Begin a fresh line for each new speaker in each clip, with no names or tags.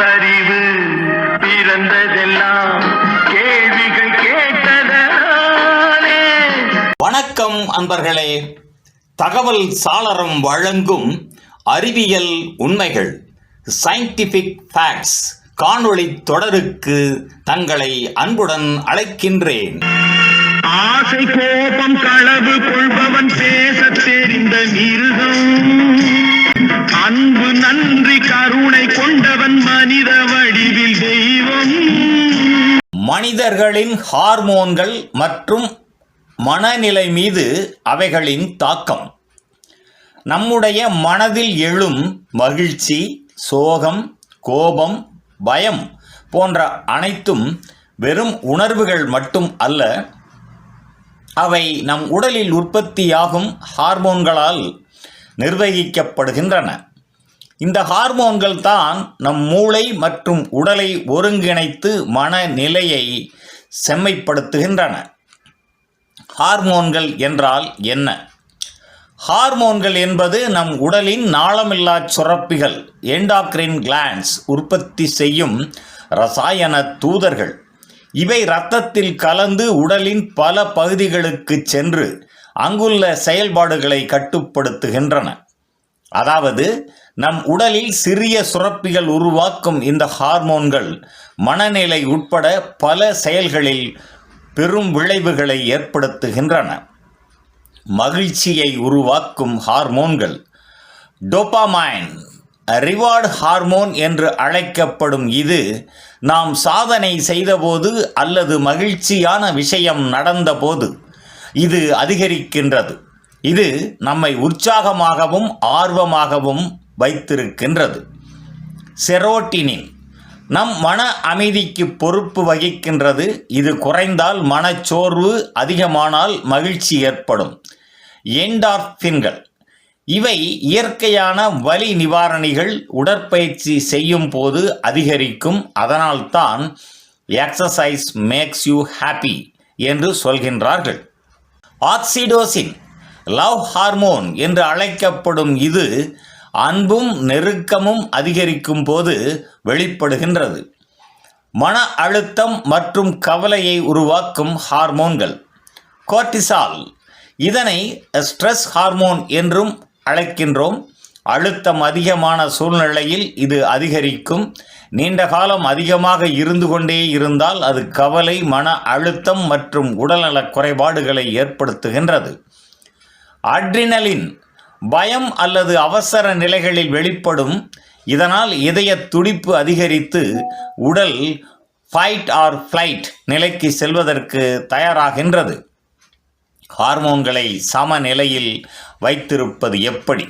பகுத்தறிவு பிறந்ததெல்லாம் கேள்விகள் கேட்டதனாலே
வணக்கம் அன்பர்களே. தகவல் சாளரம் வழங்கும் அறிவியல் உண்மைகள் சயின்டிபிக் ஃபேக்ட்ஸ் காணொளி தொடருக்கு தங்களை அன்புடன் அழைக்கின்றேன்.
ஆசை கோபம் களவு கொள்பவன் பேசத் தெரிந்த மிருகம். அன்பு நன்றி கருணை கொண்டவன் மனித வடிவில் தெய்வம்.
மனிதர்களின் ஹார்மோன்கள் மற்றும் மனநிலை மீது அவைகளின் தாக்கம். நம்முடைய மனதில் எழும் மகிழ்ச்சி சோகம் கோபம் பயம் போன்ற அனைத்தும் வெறும் உணர்வுகள் மட்டும் அல்ல அவை நம் உடலில் உற்பத்தியாகும் ஹார்மோன்களால் நிர்வகிக்கப்படுகின்றன. இந்த ஹார்மோன்கள் தான் நம் மூளை மற்றும் உடலை ஒருங்கிணைத்து மனநிலையை செம்மைப்படுத்துகின்றன. ஹார்மோன்கள் என்றால் என்ன? ஹார்மோன்கள் என்பது நம் உடலின் நாளமில்லா சுரப்பிகள் எண்டாக்ரின் கிளான்ஸ் உற்பத்தி செய்யும் ரசாயன தூதர்கள். இவை இரத்தத்தில் கலந்து உடலின் பல பகுதிகளுக்கு சென்று அங்குள்ள செயல்பாடுகளை கட்டுப்படுத்துகின்றன. அதாவது நம் உடலில் சிறிய சுரப்பிகள் உருவாக்கும் இந்த ஹார்மோன்கள் மனநிலை உட்பட பல செயல்களில் பெரும் விளைவுகளை ஏற்படுத்துகின்றன. மகிழ்ச்சியை உருவாக்கும் ஹார்மோன்கள் டோபாமைன் ரிவார்டு ஹார்மோன் என்று அழைக்கப்படும் இது நாம் சாதனை செய்தபோது அல்லது மகிழ்ச்சியான விஷயம் நடந்தபோது இது அதிகரிக்கின்றது. இது நம்மை உற்சாகமாகவும் ஆர்வமாகவும் வைத்திருக்கின்றது. செரோட்டினின் நம் மன அமைதிக்கு பொறுப்பு வகிக்கின்றது. இது குறைந்தால் மனச்சோர்வு அதிகமானால் மகிழ்ச்சி ஏற்படும். என்டார்பின்கள் இவை இயற்கையான வலி நிவாரணிகள். உடற்பயிற்சி செய்யும் போது அதிகரிக்கும். அதனால்தான் எக்ஸசைஸ் மேக்ஸ் யூ ஹாப்பி என்று சொல்கின்றார்கள். ஆக்சிடோசின். லவ் ஹார்மோன் என்று அழைக்கப்படும் இது அன்பும் நெருக்கமும் அதிகரிக்கும் போது வெளிப்படுகின்றது. மன அழுத்தம் மற்றும் கவலையை உருவாக்கும் ஹார்மோன்கள் கோர்டிசால் இதனை ஸ்ட்ரெஸ் ஹார்மோன் என்றும் அழைக்கின்றோம். அழுத்தம் அதிகமான சூழ்நிலையில் இது அதிகரிக்கும். நீண்ட காலம் அதிகமாக இருந்து கொண்டே இருந்தால் அது கவலை மன அழுத்தம் மற்றும் உடல்நலக் குறைபாடுகளை ஏற்படுத்துகின்றது. அட்ரினலின் பயம் அல்லது அவசர நிலைகளில் வெளிப்படும். இதனால் இதய துடிப்பு அதிகரித்து உடல் ஃபைட் ஆர் ஃப்ளைட் நிலைக்கு செல்வதற்கு தயாராகின்றது. ஹார்மோன்களை சமநிலையில் வைத்திருப்பது எப்படி?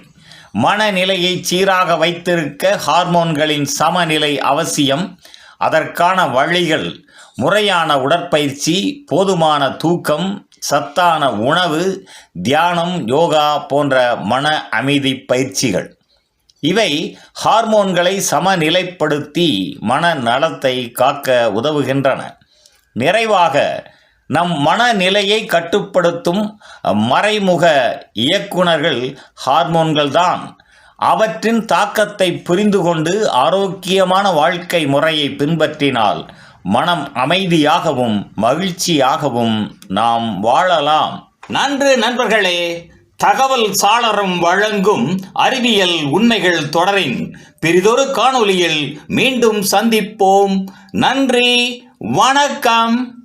மனநிலையை சீராக வைத்திருக்க ஹார்மோன்களின் சமநிலை அவசியம். அதற்கான வழிகள் முறையான உடற்பயிற்சி போதுமான தூக்கம் சத்தான உணவு தியானம் யோகா போன்ற மன அமைதி பயிற்சிகள். இவை ஹார்மோன்களை சமநிலைப்படுத்தி மன நலத்தை காக்க உதவுகின்றன. நிறைவாக நம் மனநிலையை கட்டுப்படுத்தும் மறைமுக இயக்குனர்கள் ஹார்மோன்கள்தான் அவற்றின் தாக்கத்தை புரிந்து கொண்டு ஆரோக்கியமான வாழ்க்கை முறையை பின்பற்றினால் மனம் அமைதியாகவும் மகிழ்ச்சியாகவும் நாம் வாழலாம். நன்று நண்பர்களே தகவல் சாளரம் வழங்கும் அறிவியல் உண்மைகள் தொடரின் பிரிதொரு காணொளியில் மீண்டும் சந்திப்போம். நன்றி வணக்கம்.